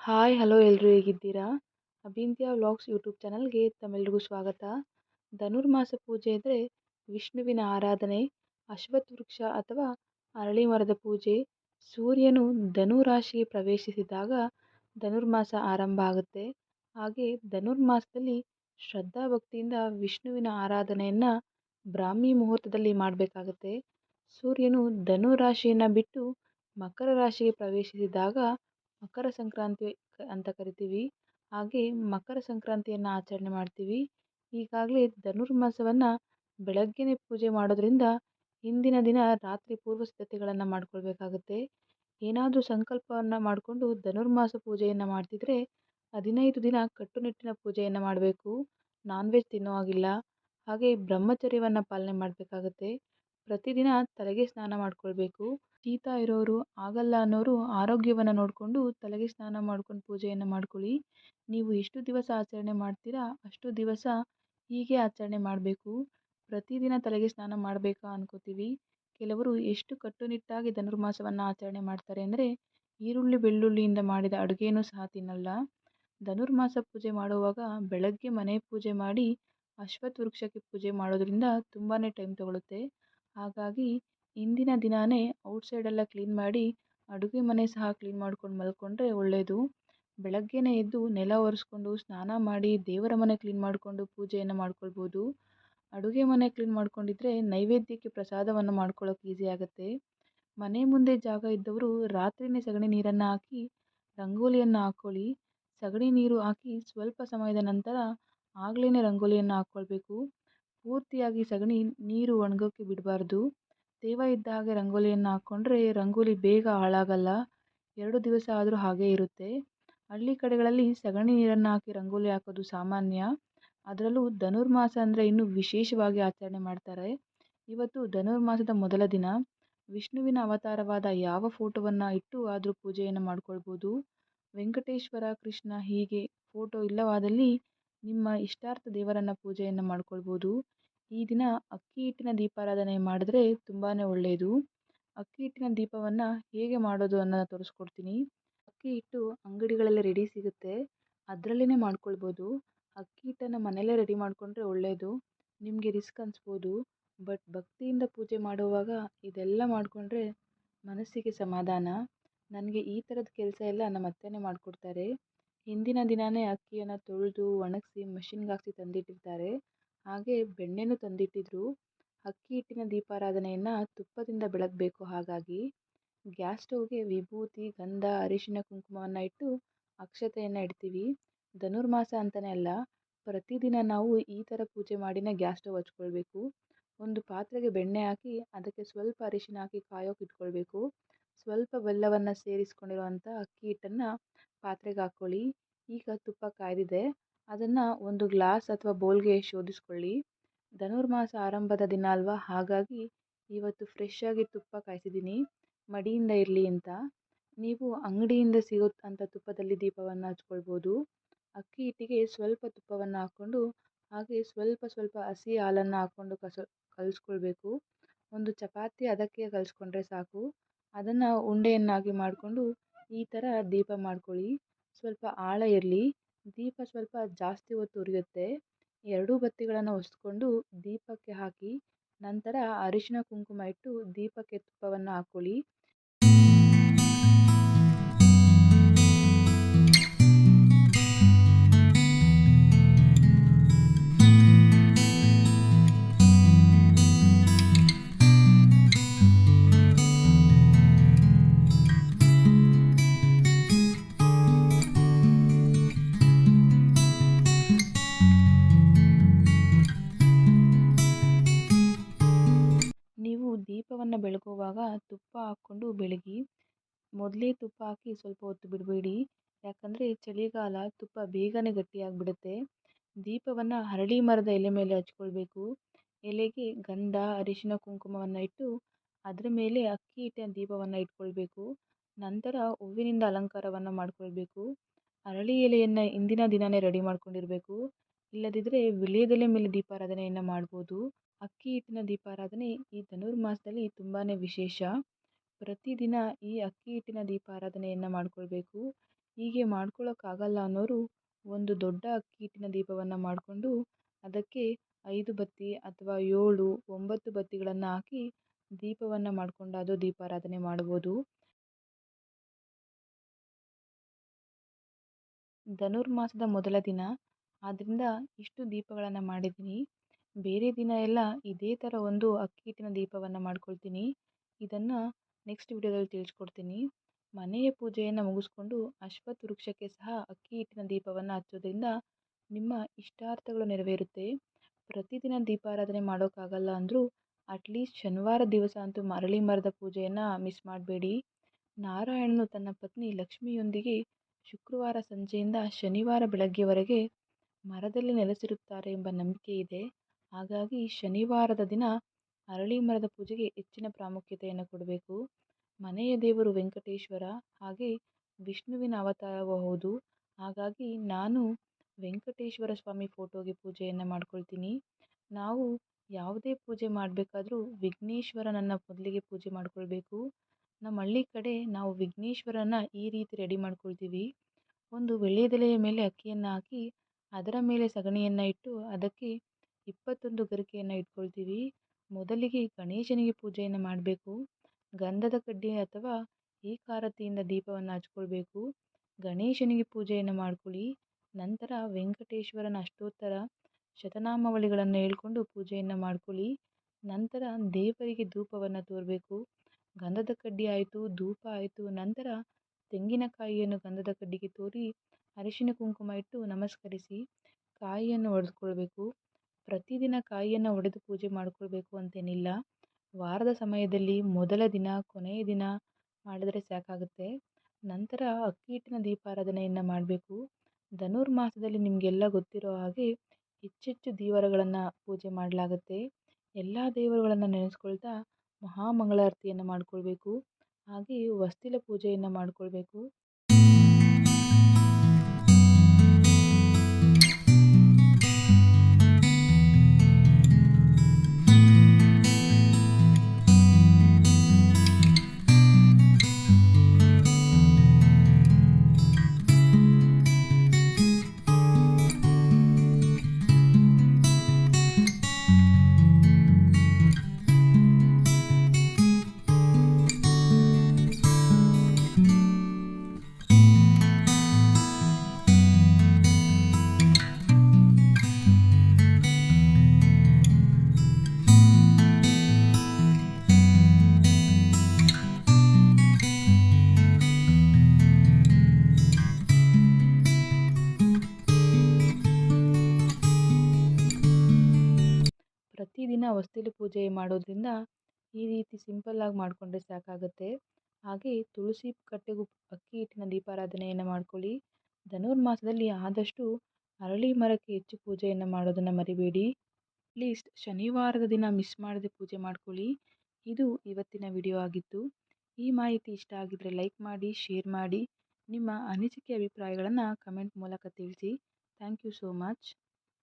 Hi, hello ಎಲ್ಲರೂ ಹೇಗಿದ್ದೀರಾ? ಅಭಿಂದ್ಯಾ vlogs YouTube ಚಾನಲ್ಗೆ ತಮ್ಮೆಲ್ರಿಗೂ ಸ್ವಾಗತ. ಧನುರ್ಮಾಸ ಪೂಜೆ ಅಂದರೆ ವಿಷ್ಣುವಿನ ಆರಾಧನೆ, ಅಶ್ವತ್ಥ ವೃಕ್ಷ ಅಥವಾ ಅರಳಿ ಮರದ ಪೂಜೆ. ಸೂರ್ಯನು ಧನು ರಾಶಿಗೆ ಪ್ರವೇಶಿಸಿದಾಗ ಧನುರ್ಮಾಸ ಆರಂಭ ಆಗುತ್ತೆ. ಹಾಗೆ ಧನುರ್ಮಾಸದಲ್ಲಿ ಶ್ರದ್ಧಾ ಭಕ್ತಿಯಿಂದ ವಿಷ್ಣುವಿನ ಆರಾಧನೆಯನ್ನು ಬ್ರಾಹ್ಮಿ ಮುಹೂರ್ತದಲ್ಲಿ ಮಾಡಬೇಕಾಗತ್ತೆ. ಸೂರ್ಯನು ಧನು ರಾಶಿಯನ್ನು ಬಿಟ್ಟು ಮಕರ ರಾಶಿಗೆ ಪ್ರವೇಶಿಸಿದಾಗ ಮಕರ ಸಂಕ್ರಾಂತಿ ಅಂತ ಕರಿತೀವಿ. ಹಾಗೆ ಮಕರ ಸಂಕ್ರಾಂತಿಯನ್ನು ಆಚರಣೆ ಮಾಡ್ತೀವಿ. ಈಗಾಗಲೇ ಧನುರ್ಮಾಸವನ್ನು ಬೆಳಗ್ಗೆನೇ ಪೂಜೆ ಮಾಡೋದ್ರಿಂದ ಹಿಂದಿನ ದಿನ ರಾತ್ರಿ ಪೂರ್ವ ಸಿದ್ಧತೆಗಳನ್ನು ಮಾಡ್ಕೊಳ್ಬೇಕಾಗುತ್ತೆ. ಏನಾದರೂ ಸಂಕಲ್ಪವನ್ನು ಮಾಡಿಕೊಂಡು ಧನುರ್ಮಾಸ ಪೂಜೆಯನ್ನು ಮಾಡ್ತಿದ್ರೆ ಹದಿನೈದು ದಿನ ಕಟ್ಟುನಿಟ್ಟಿನ ಪೂಜೆಯನ್ನು ಮಾಡಬೇಕು. ನಾನ್ ವೆಜ್ ತಿನ್ನೋ ಹಾಗಿಲ್ಲ. ಹಾಗೆ ಬ್ರಹ್ಮಚರ್ಯವನ್ನು ಪಾಲನೆ ಮಾಡಬೇಕಾಗತ್ತೆ. ಪ್ರತಿದಿನ ತಲೆಗೆ ಸ್ನಾನ ಮಾಡಿಕೊಳ್ಬೇಕು. ಶೀತ ಇರೋರು ಆಗಲ್ಲ ಅನ್ನೋರು ಆರೋಗ್ಯವನ್ನು ನೋಡಿಕೊಂಡು ತಲೆಗೆ ಸ್ನಾನ ಮಾಡ್ಕೊಂಡು ಪೂಜೆಯನ್ನು ಮಾಡ್ಕೊಳ್ಳಿ. ನೀವು ಎಷ್ಟು ದಿವಸ ಆಚರಣೆ ಮಾಡ್ತೀರಾ, ಅಷ್ಟು ದಿವಸ ಹೀಗೆ ಆಚರಣೆ ಮಾಡಬೇಕು. ಪ್ರತಿದಿನ ತಲೆಗೆ ಸ್ನಾನ ಮಾಡಬೇಕಾ ಅನ್ಕೋತೀವಿ. ಕೆಲವರು ಎಷ್ಟು ಕಟ್ಟುನಿಟ್ಟಾಗಿ ಧನುರ್ಮಾಸವನ್ನು ಆಚರಣೆ ಮಾಡ್ತಾರೆ ಅಂದರೆ ಈರುಳ್ಳಿ ಬೆಳ್ಳುಳ್ಳಿಯಿಂದ ಮಾಡಿದ ಅಡುಗೆನೂ ಸಹ ತಿನ್ನಲ್ಲ. ಧನುರ್ಮಾಸ ಪೂಜೆ ಮಾಡುವಾಗ ಬೆಳಗ್ಗೆ ಮನೆ ಪೂಜೆ ಮಾಡಿ ಅಶ್ವತ್ಥ ವೃಕ್ಷಕ್ಕೆ ಪೂಜೆ ಮಾಡೋದ್ರಿಂದ ತುಂಬಾ ಟೈಮ್ ತಗೊಳುತ್ತೆ. ಹಾಗಾಗಿ ಇಂದಿನ ದಿನಾನೇ ಔಟ್ಸೈಡೆಲ್ಲ ಕ್ಲೀನ್ ಮಾಡಿ ಅಡುಗೆ ಮನೆ ಸಹ ಕ್ಲೀನ್ ಮಾಡ್ಕೊಂಡು ಮಲ್ಕೊಂಡ್ರೆ ಒಳ್ಳೆಯದು ಬೆಳಗ್ಗೆನೇ ಎದ್ದು ನೆಲ ಒರೆಸ್ಕೊಂಡು ಸ್ನಾನ ಮಾಡಿ ದೇವರ ಮನೆ ಕ್ಲೀನ್ ಮಾಡಿಕೊಂಡು ಪೂಜೆಯನ್ನು ಮಾಡ್ಕೊಳ್ಬೋದು. ಅಡುಗೆ ಮನೆ ಕ್ಲೀನ್ ಮಾಡ್ಕೊಂಡಿದ್ರೆ ನೈವೇದ್ಯಕ್ಕೆ ಪ್ರಸಾದವನ್ನು ಮಾಡ್ಕೊಳ್ಳೋಕೆ ಈಸಿ ಆಗುತ್ತೆ. ಮನೆ ಮುಂದೆ ಜಾಗ ಇದ್ದವರು ರಾತ್ರಿಯೇ ಸಗಣಿ ನೀರನ್ನು ಹಾಕಿ ರಂಗೋಲಿಯನ್ನು ಹಾಕ್ಕೊಳ್ಳಿ ಸಗಣಿ ನೀರು ಹಾಕಿ ಸ್ವಲ್ಪ ಸಮಯದ ನಂತರ ಆಗಲೇ ರಂಗೋಲಿಯನ್ನು ಹಾಕ್ಕೊಳ್ಬೇಕು ಪೂರ್ತಿಯಾಗಿ ಸಗಣಿ ನೀರು ಒಣಗೋಕೆ ಬಿಡಬಾರ್ದು. ತೇವ ಇದ್ದ ಹಾಗೆ ರಂಗೋಲಿಯನ್ನು ಹಾಕ್ಕೊಂಡ್ರೆ ರಂಗೋಲಿ ಬೇಗ ಹಾಳಾಗಲ್ಲ. ಎರಡು ದಿವಸ ಆದರೂ ಹಾಗೆ ಇರುತ್ತೆ. ಹಳ್ಳಿ ಕಡೆಗಳಲ್ಲಿ ಸಗಣಿ ನೀರನ್ನು ಹಾಕಿ ರಂಗೋಲಿ ಹಾಕೋದು ಸಾಮಾನ್ಯ. ಅದರಲ್ಲೂ ಧನುರ್ಮಾಸ ಅಂದರೆ ಇನ್ನೂ ವಿಶೇಷವಾಗಿ ಆಚರಣೆ ಮಾಡ್ತಾರೆ. ಇವತ್ತು ಧನುರ್ಮಾಸದ ಮೊದಲ ದಿನ. ವಿಷ್ಣುವಿನ ಅವತಾರವಾದ ಯಾವ ಫೋಟೋವನ್ನು ಇಟ್ಟು ಆದರೂ ಪೂಜೆಯನ್ನು ಮಾಡ್ಕೊಳ್ಬೋದು. ವೆಂಕಟೇಶ್ವರ, ಕೃಷ್ಣ ಹೀಗೆ ಫೋಟೋ ಇಲ್ಲವಾದಲ್ಲಿ ನಿಮ್ಮ ಇಷ್ಟಾರ್ಥ ದೇವರನ್ನು ಪೂಜೆಯನ್ನು ಮಾಡ್ಕೊಳ್ಬೋದು. ಈ ದಿನ ಅಕ್ಕಿ ಹಿಟ್ಟಿನ ದೀಪಾರಾಧನೆ ಮಾಡಿದ್ರೆ ತುಂಬಾ ಒಳ್ಳೆಯದು ಅಕ್ಕಿ ಹಿಟ್ಟಿನ ದೀಪವನ್ನು ಹೇಗೆ ಮಾಡೋದು ಅನ್ನೋದನ್ನ ತೋರಿಸ್ಕೊಡ್ತೀನಿ. ಅಕ್ಕಿ ಹಿಟ್ಟು ಅಂಗಡಿಗಳಲ್ಲಿ ರೆಡಿ ಸಿಗುತ್ತೆ. ಅದರಲ್ಲೇ ಮಾಡ್ಕೊಳ್ಬೋದು. ಅಕ್ಕಿ ಹಿಟ್ಟನ್ನು ಮನೆಯಲ್ಲೇ ರೆಡಿ ಮಾಡಿಕೊಂಡ್ರೆ ಒಳ್ಳೆಯದು ನಿಮಗೆ ರಿಸ್ಕ್ ಅನಿಸ್ಬೋದು. ಬಟ್ ಭಕ್ತಿಯಿಂದ ಪೂಜೆ ಮಾಡುವಾಗ ಇದೆಲ್ಲ ಮಾಡಿಕೊಂಡ್ರೆ ಮನಸ್ಸಿಗೆ ಸಮಾಧಾನ. ನನಗೆ ಈ ಥರದ ಕೆಲಸ ಎಲ್ಲ ನಮ್ಮ ಅತ್ತೆನೇ ಮಾಡಿಕೊಡ್ತಾರೆ. ಹಿಂದಿನ ದಿನವೇ ಅಕ್ಕಿಯನ್ನು ತೊಳೆದು ಒಣಗಿಸಿ ಮಷಿನ್ಗೆ ಹಾಕಿ ತಂದಿಟ್ಟಿರ್ತಾರೆ. ಹಾಗೆ ಬೆಣ್ಣೆನೂ ತಂದಿಟ್ಟಿದ್ರು. ಅಕ್ಕಿ ಹಿಟ್ಟಿನ ದೀಪಾರಾಧನೆಯನ್ನು ತುಪ್ಪದಿಂದ ಬೆಳಗಬೇಕು. ಹಾಗಾಗಿ ಗ್ಯಾಸ್ ಸ್ಟೌವ್ಗೆ ವಿಭೂತಿ, ಗಂಧ, ಅರಿಶಿನ ಕುಂಕುಮವನ್ನು ಇಟ್ಟು ಅಕ್ಷತೆಯನ್ನು ಇಡ್ತೀವಿ. ಧನುರ್ಮಾಸ ಅಂತಲೇ ಅಲ್ಲ, ಪ್ರತಿದಿನ ನಾವು ಈ ಥರ ಪೂಜೆ ಮಾಡಿನೇ ಗ್ಯಾಸ್ ಸ್ಟೌವ್ ಹಚ್ಕೊಳ್ಬೇಕು. ಒಂದು ಪಾತ್ರೆಗೆ ಬೆಣ್ಣೆ ಹಾಕಿ ಅದಕ್ಕೆ ಸ್ವಲ್ಪ ಅರಿಶಿನ ಹಾಕಿ ಕಾಯೋಕೆ ಇಟ್ಕೊಳ್ಬೇಕು. ಸ್ವಲ್ಪ ಬೆಲ್ಲವನ್ನು ಸೇರಿಸ್ಕೊಂಡಿರುವಂಥ ಅಕ್ಕಿ ಹಿಟ್ಟನ್ನು ಪಾತ್ರೆಗೆ ಹಾಕ್ಕೊಳ್ಳಿ. ಈಗ ತುಪ್ಪ ಕಾಯ್ದಿದೆ. ಅದನ್ನು ಒಂದು ಗ್ಲಾಸ್ ಅಥವಾ ಬೌಲ್ಗೆ ಶೋಧಿಸ್ಕೊಳ್ಳಿ. ಧನುರ್ಮಾಸ ಆರಂಭದ ದಿನ ಅಲ್ವಾ? ಹಾಗಾಗಿ ಇವತ್ತು ಫ್ರೆಶ್ ಆಗಿ ತುಪ್ಪ ಕಾಯಿಸಿದ್ದೀನಿ. ಮಡಿಯಿಂದ ಇರಲಿ ಅಂತ. ನೀವು ಅಂಗಡಿಯಿಂದ ಸಿಗೋ ಅಂಥ ತುಪ್ಪದಲ್ಲಿ ದೀಪವನ್ನು ಹಚ್ಕೊಳ್ಬೋದು. ಅಕ್ಕಿ ಹಿಟ್ಟಿಗೆ ಸ್ವಲ್ಪ ತುಪ್ಪವನ್ನು ಹಾಕ್ಕೊಂಡು, ಹಾಗೆ ಸ್ವಲ್ಪ ಸ್ವಲ್ಪ ಹಸಿ ಹಾಲನ್ನು ಹಾಕ್ಕೊಂಡು ಕಸ, ಕಲಿಸ್ಕೊಳ್ಬೇಕು. ಒಂದು ಚಪಾತಿ ಅದಕ್ಕೆ ಕಲಿಸ್ಕೊಂಡ್ರೆ ಸಾಕು. ಅದನ್ನು ಉಂಡೆಯನ್ನಾಗಿ ಮಾಡಿಕೊಂಡು ಈ ಥರ ದೀಪ ಮಾಡ್ಕೊಳ್ಳಿ. ಸ್ವಲ್ಪ ಆಳ ಇರಲಿ. ದೀಪ ಸ್ವಲ್ಪ ಜಾಸ್ತಿ ಹೊತ್ತು ಉರಿಯುತ್ತೆ. ಎರಡೂ ಬತ್ತಿಗಳನ್ನು ಹೊಸ್ಕೊಂಡು ದೀಪಕ್ಕೆ ಹಾಕಿ, ನಂತರ ಅರಿಶಿನ ಕುಂಕುಮ ಇಟ್ಟು ದೀಪಕ್ಕೆ ತುಪ್ಪವನ್ನು ಹಾಕ್ಕೊಳ್ಳಿ ನೀವು ದೀಪವನ್ನು ಬೆಳಗುವಾಗ ತುಪ್ಪ ಹಾಕ್ಕೊಂಡು ಬೆಳಗಿ, ಮೊದಲೇ ತುಪ್ಪ ಹಾಕಿ ಸ್ವಲ್ಪ ಹೊತ್ತು ಬಿಡಬೇಡಿ. ಯಾಕಂದರೆ ಚಳಿಗಾಲ ತುಪ್ಪ ಬೇಗನೆ ಗಟ್ಟಿಯಾಗಿಬಿಡುತ್ತೆ. ದೀಪವನ್ನು ಹರಳಿ ಮರದ ಎಲೆ ಮೇಲೆ ಹಚ್ಕೊಳ್ಬೇಕು. ಎಲೆಗೆ ಗಂಧ, ಅರಿಶಿನ, ಕುಂಕುಮವನ್ನು ಇಟ್ಟು ಅದರ ಮೇಲೆ ಅಕ್ಕಿ ಹಿಟ್ಟಿನ ದೀಪವನ್ನು ಇಟ್ಕೊಳ್ಬೇಕು. ನಂತರ ಹೂವಿನಿಂದ ಅಲಂಕಾರವನ್ನು ಮಾಡಿಕೊಳ್ಬೇಕು. ಅರಳಿ ಎಲೆಯನ್ನು ಹಿಂದಿನ ದಿನವೇ ರೆಡಿ ಮಾಡ್ಕೊಂಡಿರಬೇಕು. ಇಲ್ಲದಿದ್ದರೆ ವೀಳ್ಯದೆಲೆ ಮೇಲೆ ದೀಪಾರಾಧನೆಯನ್ನು ಮಾಡ್ಬೋದು. ಅಕ್ಕಿ ಹಿಟ್ಟಿನ ದೀಪಾರಾಧನೆ ಈ ಧನುರ್ಮಾಸದಲ್ಲಿ ತುಂಬಾ ವಿಶೇಷ. ಪ್ರತಿದಿನ ಈ ಅಕ್ಕಿ ಹಿಟ್ಟಿನ ದೀಪಾರಾಧನೆಯನ್ನು ಮಾಡಿಕೊಳ್ಬೇಕು. ಹೀಗೆ ಮಾಡ್ಕೊಳ್ಳೋಕ್ಕಾಗಲ್ಲ ಅನ್ನೋರು ಒಂದು ದೊಡ್ಡ ಅಕ್ಕಿ ಹಿಟ್ಟಿನ ದೀಪವನ್ನು ಮಾಡಿಕೊಂಡು ಅದಕ್ಕೆ ಐದು ಬತ್ತಿ ಅಥವಾ ಏಳು, ಒಂಬತ್ತು ಬತ್ತಿಗಳನ್ನು ಹಾಕಿ ದೀಪವನ್ನು ಮಾಡಿಕೊಂಡು ಅದು ದೀಪಾರಾಧನೆ ಮಾಡ್ಬೋದು. ಧನುರ್ಮಾಸದ ಮೊದಲ ದಿನ ಆದ್ದರಿಂದ ಇಷ್ಟು ದೀಪಗಳನ್ನು ಮಾಡಿದ್ದೀನಿ. ಬೇರೆ ದಿನ ಎಲ್ಲ ಇದೇ ಥರ ಒಂದು ಅಕ್ಕಿ ಹಿಟ್ಟಿನ ದೀಪವನ್ನು ಮಾಡ್ಕೊಳ್ತೀನಿ. ಇದನ್ನು ನೆಕ್ಸ್ಟ್ ವಿಡಿಯೋದಲ್ಲಿ ತಿಳಿಸ್ಕೊಡ್ತೀನಿ. ಮನೆಯ ಪೂಜೆಯನ್ನು ಮುಗಿಸ್ಕೊಂಡು ಅಶ್ವತ್ಥ ವೃಕ್ಷಕ್ಕೆ ಸಹ ಅಕ್ಕಿ ಹಿಟ್ಟಿನ ದೀಪವನ್ನು ಹಚ್ಚೋದ್ರಿಂದ ನಿಮ್ಮ ಇಷ್ಟಾರ್ಥಗಳು ನೆರವೇರುತ್ತೆ. ಪ್ರತಿದಿನ ದೀಪಾರಾಧನೆ ಮಾಡೋಕ್ಕಾಗಲ್ಲ ಅಂದರೂ ಅಟ್ಲೀಸ್ಟ್ ಶನಿವಾರ ದಿವಸ ಅಂತೂ ಮರಳಿ ಮರದ ಪೂಜೆಯನ್ನು ಮಿಸ್ ಮಾಡಬೇಡಿ. ನಾರಾಯಣನು ತನ್ನ ಪತ್ನಿ ಲಕ್ಷ್ಮಿಯೊಂದಿಗೆ ಶುಕ್ರವಾರ ಸಂಜೆಯಿಂದ ಶನಿವಾರ ಬೆಳಗ್ಗೆವರೆಗೆ ಮರದಲ್ಲಿ ನೆಲೆಸಿರುತ್ತಾರೆ ಎಂಬ ನಂಬಿಕೆ ಇದೆ. ಹಾಗಾಗಿ ಶನಿವಾರದ ದಿನ ಅರಳಿ ಮರದ ಪೂಜೆಗೆ ಹೆಚ್ಚಿನ ಪ್ರಾಮುಖ್ಯತೆಯನ್ನು ಕೊಡಬೇಕು. ಮನೆಯ ದೇವರು ವೆಂಕಟೇಶ್ವರ, ಹಾಗೆ ವಿಷ್ಣುವಿನ ಅವತಾರವೂ ಹೌದು ಹಾಗಾಗಿ ನಾನು ವೆಂಕಟೇಶ್ವರ ಸ್ವಾಮಿ ಫೋಟೋಗೆ ಪೂಜೆಯನ್ನು ಮಾಡ್ಕೊಳ್ತೀನಿ. ನಾವು ಯಾವುದೇ ಪೂಜೆ ಮಾಡಬೇಕಾದ್ರೂ ವಿಘ್ನೇಶ್ವರನನ್ನು ಮೊದಲಿಗೆ ಪೂಜೆ ಮಾಡಿಕೊಳ್ಬೇಕು. ನಮ್ಮ ಹಳ್ಳಿ ಕಡೆ ನಾವು ವಿಘ್ನೇಶ್ವರನ ಈ ರೀತಿ ರೆಡಿ ಮಾಡ್ಕೊಳ್ತೀವಿ. ಒಂದು ವೀಳ್ಯದೆಲೆಯ ಮೇಲೆ ಅಕ್ಕಿಯನ್ನು ಹಾಕಿ ಅದರ ಮೇಲೆ ಸಗಣಿಯನ್ನು ಇಟ್ಟು ಅದಕ್ಕೆ ಇಪ್ಪತ್ತೊಂದು ಗರಿಕೆಯನ್ನು ಇಟ್ಕೊಳ್ತೀವಿ. ಮೊದಲಿಗೆ ಗಣೇಶನಿಗೆ ಪೂಜೆಯನ್ನು ಮಾಡಬೇಕು. ಗಂಧದ ಕಡ್ಡಿ ಅಥವಾ ಏಕಾರತಿಯಿಂದ ದೀಪವನ್ನು ಹಚ್ಕೊಳ್ಬೇಕು. ಗಣೇಶನಿಗೆ ಪೂಜೆಯನ್ನು ಮಾಡ್ಕೊಳ್ಳಿ. ನಂತರ ವೆಂಕಟೇಶ್ವರನ ಅಷ್ಟೋತ್ತರ ಶತನಾಮಾವಳಿಗಳನ್ನು ಹೇಳ್ಕೊಂಡು ಪೂಜೆಯನ್ನು ಮಾಡ್ಕೊಳ್ಳಿ. ನಂತರ ದೇವರಿಗೆ ಧೂಪವನ್ನು ತೋರಬೇಕು. ಗಂಧದ ಕಡ್ಡಿ ಆಯಿತು, ಧೂಪ ಆಯಿತು. ನಂತರ ತೆಂಗಿನಕಾಯಿಯನ್ನು ಗಂಧದ ಕಡ್ಡಿಗೆ ತೋರಿ ಅರಿಶಿನ ಕುಂಕುಮ ಇಟ್ಟು ನಮಸ್ಕರಿಸಿ, ಕಾಯಿಯನ್ನು ಒಡೆದುಕೊಳ್ಬೇಕು. ಪ್ರತಿದಿನ ಕಾಯಿಯನ್ನು ಒಡೆದು ಪೂಜೆ ಮಾಡಿಕೊಳ್ಬೇಕು ಅಂತೇನಿಲ್ಲ. ವಾರದ ಸಮಯದಲ್ಲಿ ಮೊದಲ ದಿನ, ಕೊನೆಯ ದಿನ ಮಾಡಿದರೆ ಸಾಕಾಗುತ್ತೆ. ನಂತರ ಅಕ್ಕಿ ಹಿಟ್ಟಿನ ದೀಪಾರಾಧನೆಯನ್ನು ಮಾಡಬೇಕು. ಧನುರ್ಮಾಸದಲ್ಲಿ ನಿಮಗೆಲ್ಲ ಗೊತ್ತಿರೋ ಹಾಗೆ ಹೆಚ್ಚೆಚ್ಚು ದೇವರುಗಳನ್ನು ಪೂಜೆ ಮಾಡಲಾಗುತ್ತೆ. ಎಲ್ಲ ದೇವರುಗಳನ್ನು ನೆನೆಸ್ಕೊಳ್ತಾ ಮಹಾಮಂಗಳಾರತಿಯನ್ನು ಮಾಡಿಕೊಳ್ಬೇಕು. ಹಾಗೆ ವಸ್ತಿಲ ಪೂಜೆಯನ್ನು ಮಾಡಿಕೊಳ್ಬೇಕು. ಪ್ರತಿದಿನ ಹೊಸ್ತಿಲು ಪೂಜೆ ಮಾಡೋದ್ರಿಂದ ಈ ರೀತಿ ಸಿಂಪಲ್ಲಾಗಿ ಮಾಡಿಕೊಂಡ್ರೆ ಸಾಕಾಗುತ್ತೆ. ಹಾಗೆ ತುಳಸಿ ಕಟ್ಟೆಗೂ ಅಕ್ಕಿ ಹಿಟ್ಟಿನ ದೀಪಾರಾಧನೆಯನ್ನು ಮಾಡ್ಕೊಳ್ಳಿ. ಧನುರ್ಮಾಸದಲ್ಲಿ ಆದಷ್ಟು ಅರಳಿ ಮರಕ್ಕೆ ಹೆಚ್ಚು ಪೂಜೆಯನ್ನು ಮಾಡೋದನ್ನು ಮರಿಬೇಡಿ. ಲೀಸ್ಟ್ ಶನಿವಾರದ ದಿನ ಮಿಸ್ ಮಾಡದೆ ಪೂಜೆ ಮಾಡ್ಕೊಳ್ಳಿ. ಇದು ಇವತ್ತಿನ ವಿಡಿಯೋ ಆಗಿತ್ತು. ಈ ಮಾಹಿತಿ ಇಷ್ಟ ಆಗಿದ್ದರೆ ಲೈಕ್ ಮಾಡಿ ಶೇರ್ ಮಾಡಿ. ನಿಮ್ಮ ಅನಿಸಿಕೆ ಅಭಿಪ್ರಾಯಗಳನ್ನು ಕಮೆಂಟ್ ಮೂಲಕ ತಿಳಿಸಿ. Thank you so much